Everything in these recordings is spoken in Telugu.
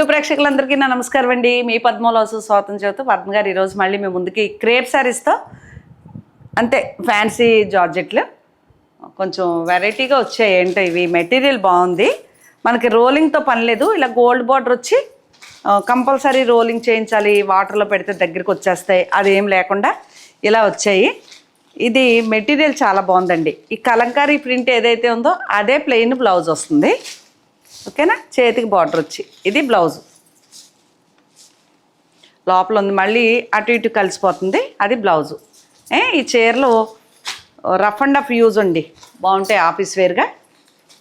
యూట్యూబ్ ప్రేక్షకులందరికీ నా నమస్కారం అండి. మీ పద్మలోసు స్వాతం చేస్తూ పద్మ గారు ఈరోజు మళ్ళీ మీ ముందుకి క్రేప్ శారీస్తో అంతే ఫ్యాన్సీ జార్జెట్లు. కొంచెం వెరైటీగా వచ్చాయి ఏంటో ఇవి. మెటీరియల్ బాగుంది. మనకి రోలింగ్తో పని లేదు. ఇలా గోల్డ్ బార్డర్ వచ్చి కంపల్సరీ రోలింగ్ చేయించాలి. వాటర్లో పెడితే దగ్గరికి వచ్చేస్తాయి. అది ఏం లేకుండా ఇలా వచ్చాయి. ఇది మెటీరియల్ చాలా బాగుందండి. ఈ కలంకారీ ప్రింట్ ఏదైతే ఉందో అదే ప్లెయిన్ బ్లౌజ్ వస్తుంది. ఓకేనా? చేతికి బార్డర్ వచ్చి. ఇది బ్లౌజ్ లోపల ఉంది. మళ్ళీ అటు ఇటు కలిసిపోతుంది. అది బ్లౌజు ఏ ఈ చీరలు రఫ్ అండ్ అఫ్ యూజ్ అండి. బాగుంటాయి ఆఫీస్ వేర్గా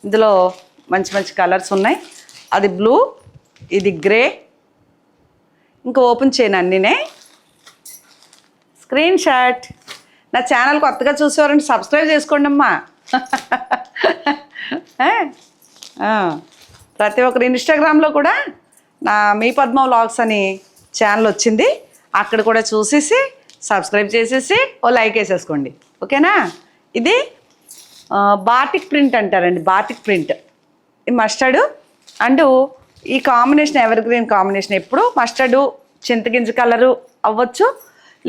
ఇందులో మంచి మంచి కలర్స్ ఉన్నాయి. అది బ్లూ ఇది గ్రే ఇంకా ఓపెన్ చేయను అన్నీనే. స్క్రీన్ షాట్ నా ఛానల్ కొత్తగా చూసేవారంటే సబ్స్క్రైబ్ చేసుకోండి అమ్మా ఏ? ప్రతి ఒక్కరు ఇన్స్టాగ్రామ్లో కూడా నా మీ పద్మ వ్లాగ్స్ అని ఛానల్ వచ్చింది. అక్కడ కూడా చూసేసి సబ్స్క్రైబ్ చేసేసి ఓ లైక్ వేసేసుకోండి. ఓకేనా? ఇది బాటిక్ ప్రింట్ అంటారండి బాటిక్ ప్రింట్ ఈ మస్టర్డు అండ్ ఈ కాంబినేషన్ ఎవర్ గ్రీన్ కాంబినేషన్ ఎప్పుడు మస్టర్డు చింతగింజ కలరు అవ్వచ్చు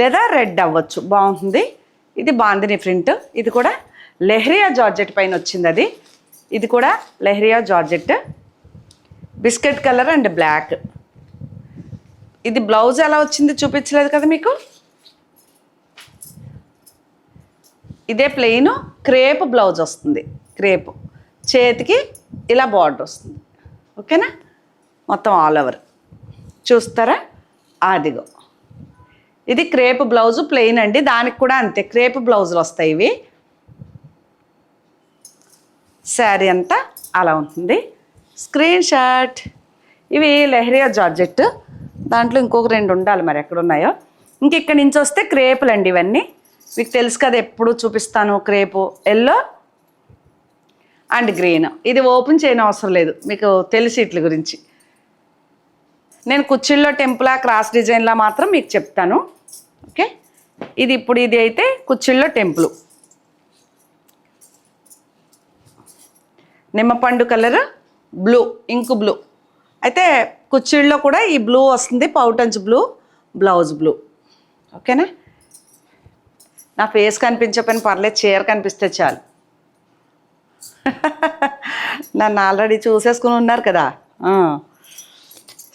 లేదా రెడ్ అవ్వచ్చు. బాగుంటుంది. ఇది బాందిని ప్రింట్ ఇది కూడా లెహరియా జార్జెట్ పైన వచ్చింది అది. ఇది కూడా leheriya georgette. Biscuit colour and black. ఇది బ్లౌజ్ ఎలా వచ్చింది చూపించలేదు కదా మీకు? ఇదే ప్లెయిన్ క్రేప్ బ్లౌజ్ వస్తుంది. క్రేప్. చేతికి ఇలా బార్డర్ వస్తుంది. ఓకేనా మొత్తం ఆల్ ఓవర్ చూస్తారా? అదిగో. ఇది క్రేప్ బ్లౌజ్ ప్లెయిన్ అండి. దానికి కూడా అంతే. క్రేప్ బ్లౌజులు వస్తాయి ఇవి. శారీ అంతా అలా ఉంటుంది. Screen shot. ఇవి లెహరియా జార్జెట్. దాంట్లో ఇంకొక రెండు ఉండాలి మరి ఎక్కడ ఉన్నాయో ఇంక ఇక్కడి నుంచి వస్తే క్రేపులు అండి ఇవన్నీ. మీకు తెలుసు కదా ఎప్పుడు చూపిస్తాను క్రేపు. Yellow and green. ఇది ఓపెన్ చేయని అవసరం లేదు. మీకు తెలిసి ఇట్ల గురించి. నేను కుర్చీల్లో టెంపులా క్రాస్ డిజైన్లా మాత్రం మీకు చెప్తాను. ఓకే? ఇది ఇప్పుడు ఇది అయితే కుర్చీల్లో టెంపుల్. నిమ్మపండు కలరు బ్లూ ఇంకు బ్లూ అయితే కుర్చీల్లో కూడా ఈ బ్లూ వస్తుంది పౌటంచ్ బ్లూ బ్లౌజ్ బ్లూ ఓకేనా? నా ఫేస్ కనిపించకపోయినా పర్లేదు చీర కనిపిస్తే చాలు. నన్ను ఆల్రెడీ చూసేసుకుని ఉన్నారు కదా.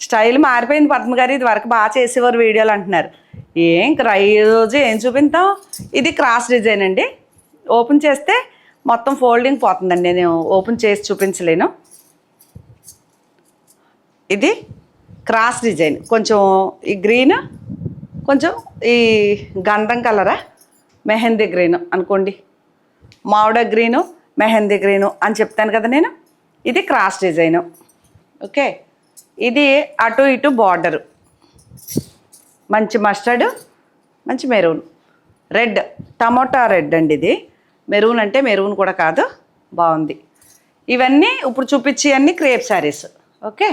స్టైల్ మారిపోయింది పద్మ గారు ఇది వరకు బాగా చేసేవారు వీడియోలు అంటున్నారు. ఏం ఇంక ఈ రోజు ఏం చూపిస్తాం ఇది క్రాస్ డిజైన్ అండి. ఓపెన్ చేస్తే మొత్తం ఫోల్డింగ్ పోతుందండి. నేను ఓపెన్ చేసి చూపించలేను. ఇది క్రాస్ డిజైన్. కొంచెం ఈ గ్రీన్ కొంచెం ఈ గంధం కలరా? మెహందీ గ్రీన్ అనుకోండి. మామిడ గ్రీను మెహందీ గ్రీను అని చెప్తాను కదా నేను. ఇది క్రాస్ డిజైను. ఓకే. ఇది అటు ఇటు బార్డరు. మంచి మస్టర్డ్ మంచి మెరూన్. రెడ్ టమోటా రెడ్ అండి ఇది. మెరూన్ అంటే మెరూన్ కూడా కాదు. బాగుంది. ఇవన్నీ ఇప్పుడు చూపించి అన్ని క్రేప్ శారీస్. ఓకే.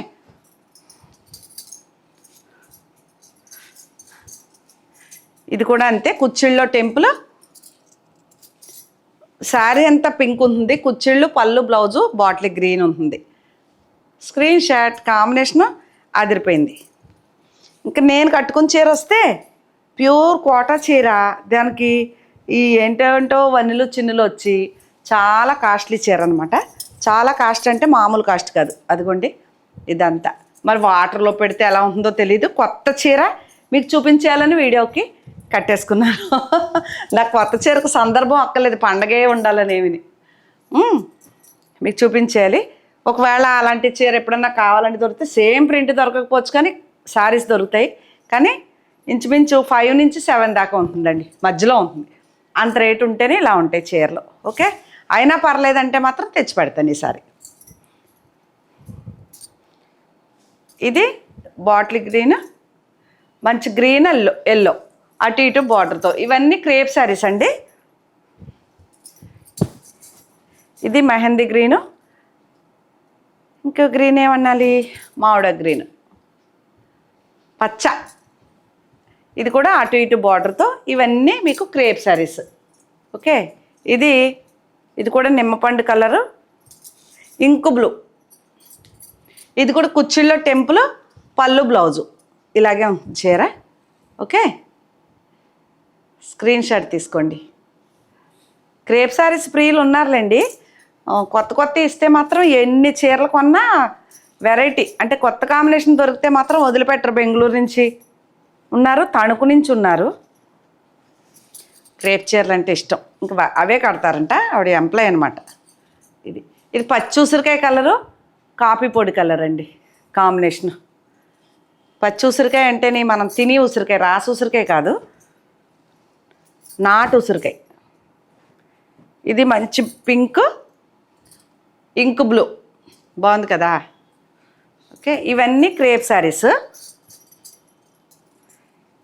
ఇది కూడా అంతే కుచ్చిళ్ళలో టెంపుల్. శారీ అంతా పింక్ ఉంటుంది కుచ్చిళ్ళు పళ్ళు బ్లౌజు బాటిల్ గ్రీన్ ఉంటుంది. స్క్రీన్ షాట్ కాంబినేషన్ అదిరిపోయింది. ఇంకా నేను కట్టుకుని చీర వస్తే ప్యూర్ కోటా చీర. దానికి ఈ ఏంటేంటో వన్నెలు చిన్నులు వచ్చి చాలా కాస్ట్లీ చీర అనమాట చాలా కాస్ట్ అంటే మామూలు కాస్ట్ కాదు. అదిగోండి ఇదంతా. మరి వాటర్లో పెడితే ఎలా ఉంటుందో తెలియదు కొత్త చీర మీకు చూపించాలని వీడియోకి కట్టేసుకున్నాను నాకు కొత్త చీరకు సందర్భం అక్కర్లేదు పండగే ఉండాలని ఏమిని. మీకు చూపించేయాలి. ఒకవేళ అలాంటి చీర ఎప్పుడన్నా కావాలంటే దొరికితే సేమ్ ప్రింట్ దొరకకపోవచ్చు కానీ శారీస్ దొరుకుతాయి. కానీ ఇంచుమించు ఫైవ్ నుంచి సెవెన్ దాకా ఉంటుందండి. మధ్యలో ఉంటుంది. అంత రేట్ ఉంటేనే ఇలా ఉంటాయి చీరలు. ఓకే? అయినా పర్లేదంటే మాత్రం తెచ్చి పెడతాను ఈసారి ఇది బాటిల్ గ్రీన్ మంచి గ్రీన్ ఎల్లో ఎల్లో. అటు ఇటు బార్డర్తో ఇవన్నీ క్రేప్ శారీస్ అండి. ఇది మెహందీ గ్రీను. ఇంకో గ్రీన్ ఏమనాలి మామిడ గ్రీన్. పచ్చ. ఇది కూడా అటు ఇటు బార్డర్తో ఇవన్నీ మీకు క్రేప్ శారీస్. ఓకే? ఇది ఇది కూడా నిమ్మపండు కలరు. Ink blue. ఇది కూడా కుచ్చిళ్ళో టెంపుల్ పళ్ళు బ్లౌజు. ఇలాగే చీర. ఓకే? స్క్రీన్ షాట్ తీసుకోండి. క్రేప్ సారీస్ ప్రియులు ఉన్నారులేండి. కొత్త కొత్త ఇస్తే మాత్రం ఎన్ని చీరలు కొన్నా వెరైటీ అంటే కొత్త కాంబినేషన్ దొరికితే మాత్రం వదిలిపెట్టరు. బెంగళూరు నుంచి ఉన్నారు తణుకు నుంచి ఉన్నారు. క్రేప్ చీరలు అంటే ఇష్టం. ఇంకా అవే కడతారంట. ఆవిడ ఎంప్లాయ్ అనమాట ఇది ఇది పచ్చి ఉసిరికాయ కలరు కాఫీ పొడి కలర్ అండి. కాంబినేషన్. పచ్చి ఉసిరికాయ అంటేనే మనం తిని ఉసిరికాయ రాసి ఉసిరికాయ కాదు. నాటు ఉసిరికాయ. ఇది మంచి పింక్ ఇంక్ బ్లూ. బాగుంది కదా? ఓకే ఇవన్నీ క్రేప్ శారీస్.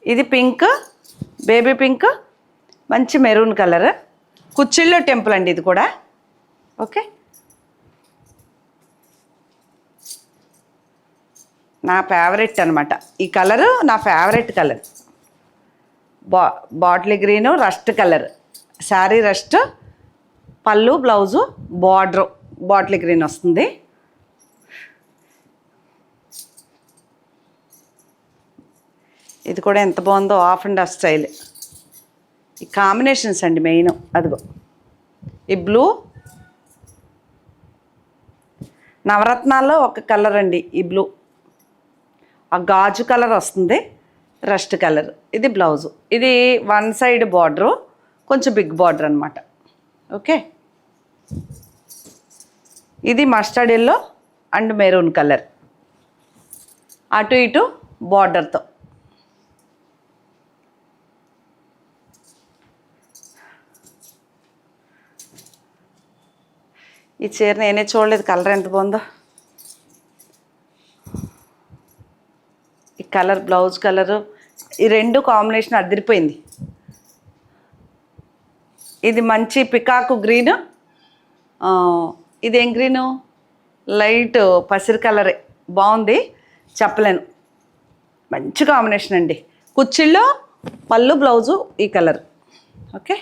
ఇది పింక్ బేబీ పింక్ మంచి మెరూన్ కలర్. కుచ్చిళ్ళో టెంపుల్ అండి ఇది కూడా. ఓకే. నా ఫేవరెట్ అనమాట ఈ కలరు నా ఫేవరెట్ కలర్. బా bottle green rust colour. Sari rust పళ్ళు బ్లౌజు బార్డర్ బాటిల్ గ్రీన్ వస్తుంది. ఇది కూడా ఎంత బాగుందో ఆఫ్ అండ్ ఆఫ్ స్టైల్. ఈ కాంబినేషన్స్ అండి మెయిన్ అదిగో. ఈ బ్లూ. నవరత్నాల్లో ఒక కలర్ అండి ఈ బ్లూ. ఆ గాజు కలర్ వస్తుంది. Rust colour. ఇది బ్లౌజు. ఇది వన్ సైడ్ బార్డరు కొంచెం బిగ్ బార్డర్ అనమాట ఓకే? ఇది mustard yellow and maroon colour. అటు ఇటు బార్డర్తో. ఈ చీర నేనే చూడలేదు. కలర్ ఎంత బాగుందో. కలర్ బ్లౌజ్ కలరు ఈ రెండు కాంబినేషన్ అదిరిపోయింది. ఇది మంచి పికాకు గ్రీన్. ఇదేం గ్రీను? లైట్ పసిరి కలరే. బాగుంది. చెప్పలేను. మంచి కాంబినేషన్ అండి. కుచ్చిళ్ళో పళ్ళు బ్లౌజు ఈ కలర్. ఓకే?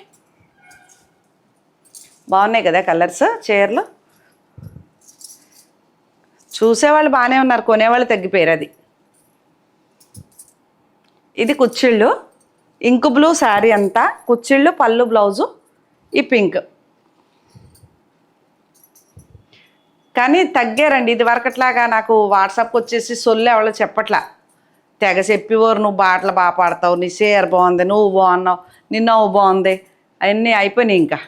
బాగున్నాయి కదా కలర్స్ చీరలు? చూసేవాళ్ళు బాగానే ఉన్నారు. కొనేవాళ్ళు తగ్గిపోయారు అది. ఇది కుచ్చిళ్ళు. ఇంక్ బ్లూ శారీ అంతా. కుచ్చిళ్ళు పళ్ళు బ్లౌజు. ఈ పింక్. కానీ తగ్గారండి. ఇది వరకట్లాగా నాకు వాట్సాప్కి వచ్చేసి సొల్లు ఎవరో చెప్పట్లా. తెగ చెప్పేవారు నువ్వు బాటలు బాగా పాడతావు. నీ షేర్ బాగుంది. నువ్వు బాగున్నావు. నిన్న బాగుంది. అవన్నీ అయిపోయినాయి ఇంకా.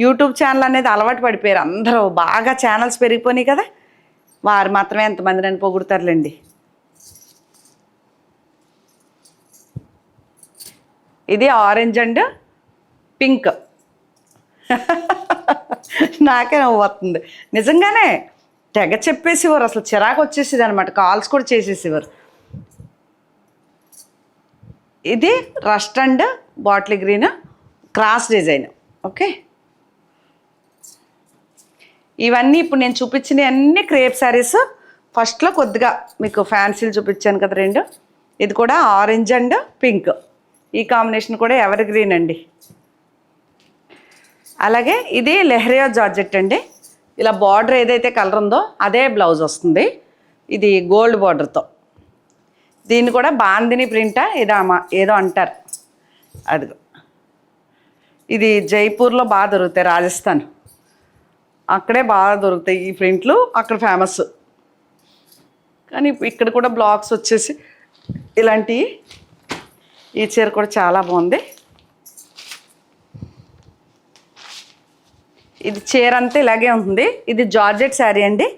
యూట్యూబ్ ఛానల్ అనేది అలవాటు పడిపోయారు అందరూ. బాగా ఛానల్స్ పెరిగిపోయినాయి కదా. వారు మాత్రమే ఎంతమంది నన్ను పొగుడతారులేండి. ఇది ఆరెంజ్ అండ్ పింక్ నాకే నవ్వు వస్తుంది నిజంగానే తెగ చెప్పేసేవారు అసలు చిరాకు వచ్చేసేది అనమాట కాల్స్ కూడా చేసేసేవారు. ఇది rust and bottle green cross design okay ఇవన్నీ ఇప్పుడు నేను చూపించిన అన్ని క్రేప్ శారీస్ ఫస్ట్లో కొద్దిగా మీకు ఫ్యాన్సీలు చూపించాను కదా రెండు. ఇది కూడా ఆరెంజ్ అండ్ పింక్ ఈ కాంబినేషన్ కూడా ఎవర్ గ్రీన్ అండి. అలాగే ఇది లెహరియా జార్జెట్ అండి. ఇలా బార్డర్ ఏదైతే కలర్ ఉందో అదే బ్లౌజ్ వస్తుంది. ఇది గోల్డ్ బార్డర్తో దీన్ని కూడా బాందిని ప్రింటా ఏదో ఏదో అంటారు. అది ఇది జైపూర్లో బాగా దొరుకుతాయి రాజస్థాన్. అక్కడే బాగా దొరుకుతాయి ఈ ప్రింట్లు అక్కడ ఫేమస్ కానీ ఇక్కడ కూడా బ్లాక్స్ వచ్చేసి ఇలాంటివి ఈ చీర కూడా చాలా బాగుంది. ఇది చీర అంతా ఇలాగే ఉంటుంది. ఇది జార్జెట్ శారీ అండి.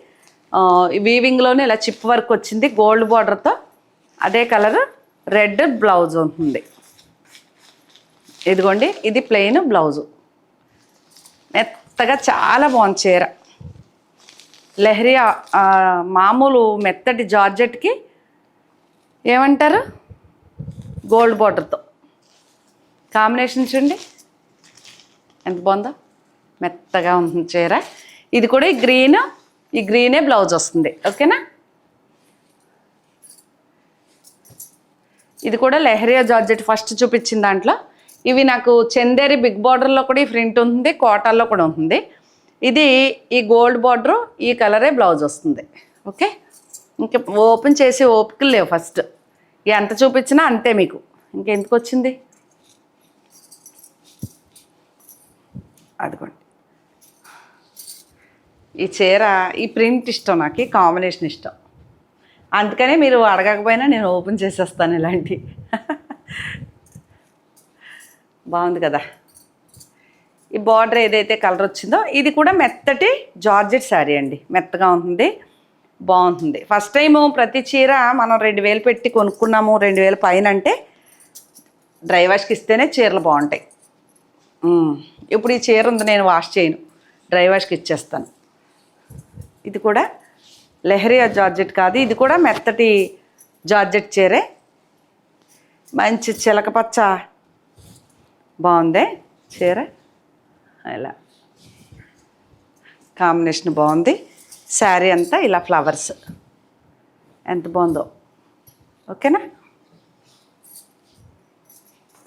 వీవింగ్లోనే ఇలా చిప్ వర్క్ వచ్చింది. గోల్డ్ బార్డర్తో అదే కలర్ రెడ్ బ్లౌజ్ ఉంటుంది. ఇదిగోండి ఇది ప్లెయిన్ బ్లౌజు మెత్తగా చాలా బాగుంది చీర. లెహరీ మామూలు మెత్తటి జార్జెట్కి ఏమంటారు? గోల్డ్ బార్డర్తో కాంబినేషన్ చూడండి. ఎంత బాగుందో. మెత్తగా ఉంటుంది చీర. ఇది కూడా ఈ గ్రీన్ ఈ గ్రీనే బ్లౌజ్ వస్తుంది. ఓకేనా? ఇది కూడా లెహరియా జార్జెట్ ఫస్ట్ చూపించిన దాంట్లో. ఇవి నాకు చందేరి బిగ్ బార్డర్లో కూడా ఈ ప్రింట్ ఉంటుంది కోటాల్లో కూడా ఉంటుంది. ఇది ఈ గోల్డ్ బార్డరు ఈ కలరే బ్లౌజ్ వస్తుంది. ఓకే? ఇంకా ఓపెన్ చేసి ఓపికలు లేవు ఫస్ట్. ఎంత చూపించినా అంతే మీకు. ఇంకెందుకు వచ్చింది? అదిగోండి. ఈ చీర ఈ ప్రింట్ ఇష్టం నాకు ఈ కాంబినేషన్ ఇష్టం. అందుకనే మీరు అడగకపోయినా నేను ఓపెన్ చేసేస్తాను ఇలాంటి. బాగుంది కదా. ఈ బార్డర్ ఏదైతే కలర్ వచ్చిందో ఇది కూడా మెత్తటి జార్జెట్ శారీ అండి. మెత్తగా ఉంటుంది. బాగుంటుంది. ఫస్ట్ టైము ప్రతి చీర మనం రెండు వేలు పెట్టి కొనుక్కున్నాము రెండు వేల పైన అంటే డ్రై వాష్కి ఇస్తేనే చీరలు బాగుంటాయి. ఇప్పుడు ఈ చీర ఉంది నేను వాష్ చేయను. డ్రై వాష్కి ఇచ్చేస్తాను. ఇది కూడా లెహరియా జార్జెట్ కాదు ఇది కూడా మెత్తటి జార్జెట్ చీరే. మంచి చిలకపచ్చ బాగుంది చీర. ఇలా. కాంబినేషన్ బాగుంది. శారీ అంతా ఇలా ఫ్లవర్స్. ఎంత బాగుందో. ఓకేనా?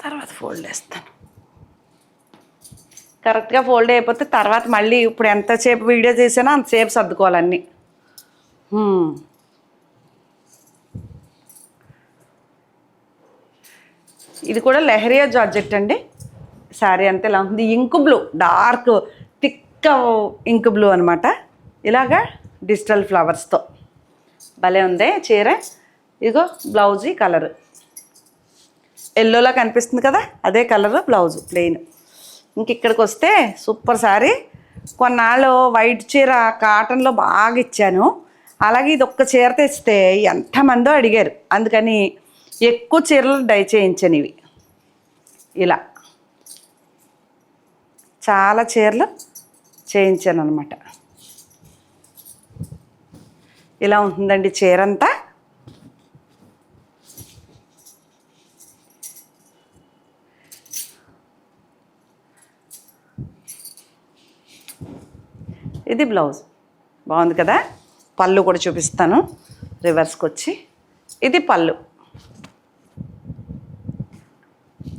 తర్వాత ఫోల్డ్ వేస్తాను కరెక్ట్గా ఫోల్డ్ అయిపోతే తర్వాత మళ్ళీ ఇప్పుడు ఎంతసేపు వీడియో చేసినా అంతసేపు సర్దుకోవాలన్నీ ఇది కూడా లెహరియా జార్జెట్ అండి. శారీ అంతా ఇలా ఉంది. Ink blue dark thick ink blue అనమాట ఇలాగా డిజిటల్ ఫ్లవర్స్తో. భలే ఉంది చీర. ఇదిగో బ్లౌజ్ కలరు. కలర్ ఎల్లోలా కనిపిస్తుంది కదా అదే కలర్ బ్లౌజ్ ప్లెయిన్. ఇంక ఇక్కడికి వస్తే సూపర్ సారీ. కొన్నాళ్ళు వైట్ చీర కాటన్లో బాగా ఇచ్చాను. అలాగే ఇది ఒక్క చీర తెస్తే ఎంతమందో అడిగారు. అందుకని ఎక్కువ చీరలు డై చేయించాను ఇవి ఇలా. చాలా చీరలు చేయించాను అనమాట ఇలా ఉంటుందండి చీరంతా. ఇది బ్లౌజ్. బాగుంది కదా? పళ్ళు కూడా చూపిస్తాను. రివర్స్కి వచ్చి. ఇది పళ్ళు.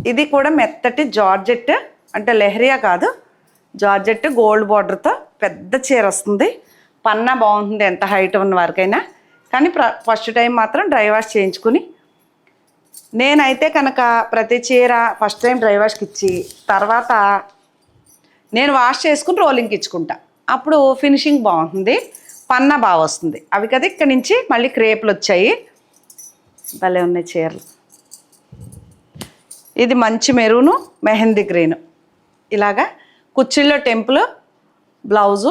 ఇది కూడా మెత్తటి జార్జెట్ అంటే లెహరియా కాదు. జార్జెట్ గోల్డ్ బార్డర్తో పెద్ద చీర వస్తుంది. పన్నా బాగుంటుంది ఎంత హైట్ ఉన్న వారికైనా. కానీ ప్ర ఫస్ట్ టైం మాత్రం డ్రై వాష్ చేయించుకుని. నేనైతే కనుక ప్రతి చీర ఫస్ట్ టైం డ్రై వాష్కి ఇచ్చి తర్వాత నేను వాష్ చేసుకుని రోలింగ్కి ఇచ్చుకుంటా. అప్పుడు ఫినిషింగ్ బాగుంటుంది పన్నా బాగా వస్తుంది. అవి కదా ఇక్కడి నుంచి మళ్ళీ క్రేపులు వచ్చాయి. భలే ఉన్నాయి చీరలు. ఇది మంచి మెరూను మెహందీ గ్రీను. ఇలాగా కుర్చీల్లో టెంపుల్ బ్లౌజు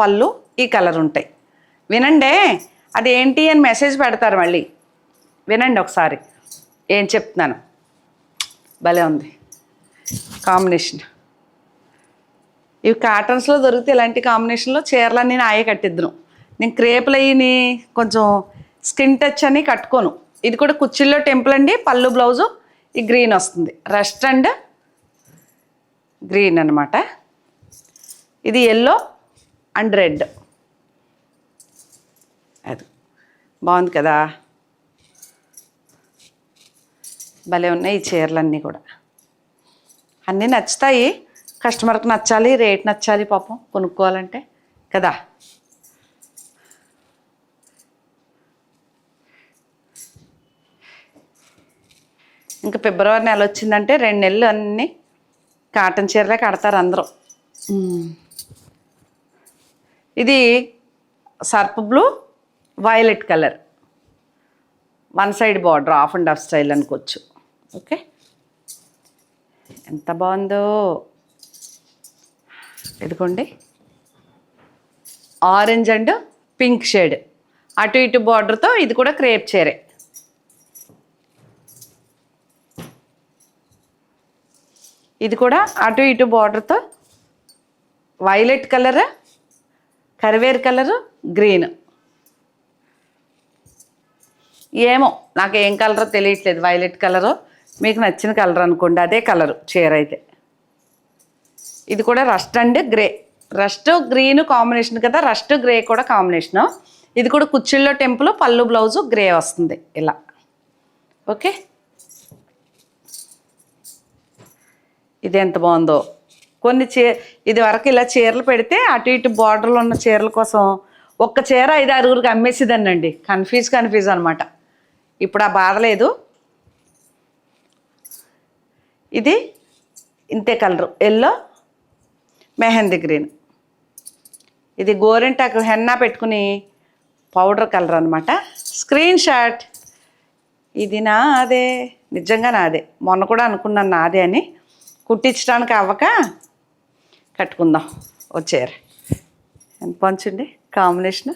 పళ్ళు ఈ కలర్ ఉంటాయి. వినండే అది ఏంటి అని మెసేజ్ పెడతారు మళ్ళీ. వినండి ఒకసారి. ఏం చెప్తున్నాను? భలే ఉంది. కాంబినేషన్. ఇవి కాటన్స్లో దొరికితే ఇలాంటి కాంబినేషన్లో చీరలన్నీ నాయే కట్టిద్దును. నేను క్రేపులు అయ్యి కొంచెం స్కిన్ టచ్ అని కట్టుకోను. ఇది కూడా కుచ్చిల్లో టెంపుల్ అండి. పళ్ళు బ్లౌజు ఈ గ్రీన్ వస్తుంది. రెస్ట్ అండ్ గ్రీన్ అనమాట ఇది ఎల్లో అండ్ రెడ్ అది బాగుంది కదా? భలే ఉన్నాయి ఈ చీరలన్నీ కూడా. అన్నీ నచ్చుతాయి. కస్టమర్కి నచ్చాలి రేట్ నచ్చాలి పాపం కొనుక్కోవాలంటే. కదా? ఇంకా ఫిబ్రవరి నెల వచ్చిందంటే రెండు నెలలు అన్నీ కాటన్ చీరలే కడతారు అందరూ. ఇది SERP blue violet colour one side border half and half style అనుకోవచ్చు. ఓకే ఎంత బాగుందో. ఇదిగోండి ఆరెంజ్ అండ్ పింక్ షేడ్ అటు ఇటు బార్డర్తో ఇది కూడా క్రేప్ చేరే. ఇది కూడా అటు ఇటు బార్డర్తో వైలెట్ కలర్ కరివేర్ కలరు గ్రీన్ ఏమో నాకు ఏం కలరో తెలియట్లేదు. వైలెట్ కలరు మీకు నచ్చిన కలర్ అనుకోండి. అదే కలరు చీర అయితే. ఇది కూడా rust and grey rust green combination కదా? రస్ట్ గ్రే కూడా కాంబినేషను ఇది కూడా కుచ్చిళ్ళో టెంపుల్ పళ్ళు బ్లౌజు గ్రే వస్తుంది ఇలా. ఓకే? ఇది ఎంత బాగుందో. కొన్ని చీ ఇది వరకు ఇలా చీరలు పెడితే అటు ఇటు బార్డర్లు ఉన్న చీరల కోసం ఒక్క చీర ఐదు ఆరుగురికి అమ్మేసేదాన్నండి. కన్ఫ్యూజ్ కన్ఫ్యూజ్ అనమాట ఇప్పుడు ఆ బాధ లేదు. ఇది ఇంతే కలరు. Yellow mehndi green. ఇది గోరింటాకు హెన్నా పెట్టుకుని పౌడర్ కలర్ అనమాట స్క్రీన్ షాట్. ఇది నాదే. నిజంగా నాదే. మొన్న కూడా అనుకున్నాను నాదే అని. కుట్టించడానికి అవ్వక కట్టుకుందాం. వచ్చారు ఎంత పంచండి? కాంబినేషన్.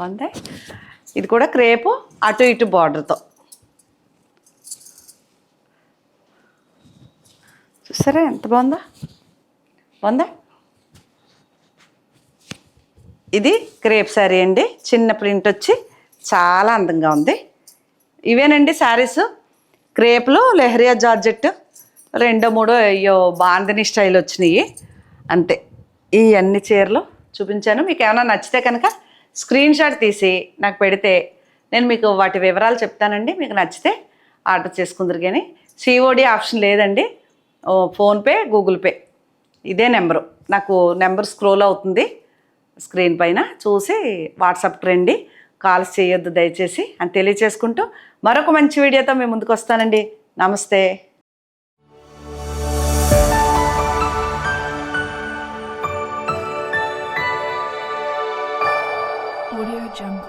ఉందా ఇది కూడా క్రేపు అటు ఇటు బార్డర్తో చూసారా ఎంత బాగుందా? బాగుందా? ఇది క్రేప్ శారీ అండి. చిన్న ప్రింట్ వచ్చి చాలా అందంగా ఉంది. ఇవేనండి శారీస్? క్రేప్లు లెహరియా జార్జెట్ రెండో మూడో అయ్యో బాందిని స్టైల్ వచ్చినాయి. అంతే. ఈ అన్ని చీరలు చూపించాను. మీకు ఏమైనా నచ్చితే కనుక స్క్రీన్ షాట్ తీసి నాకు పెడితే నేను మీకు వాటి వివరాలు చెప్తానండి. మీకు నచ్చితే ఆర్డర్ చేసుకుందరు కానీ. సిఓడి ఆప్షన్ లేదండి. PhonePe Google Pay. ఇదే నెంబరు. నాకు నెంబర్ స్క్రోల్ అవుతుంది. స్క్రీన్ పైన చూసి వాట్సాప్కి రండి. కాల్స్ చేయొద్దు దయచేసి. అని తెలియచేసుకుంటూ మరొక మంచి వీడియోతో మేము ముందుకు వస్తానండి. నమస్తే. Jungle.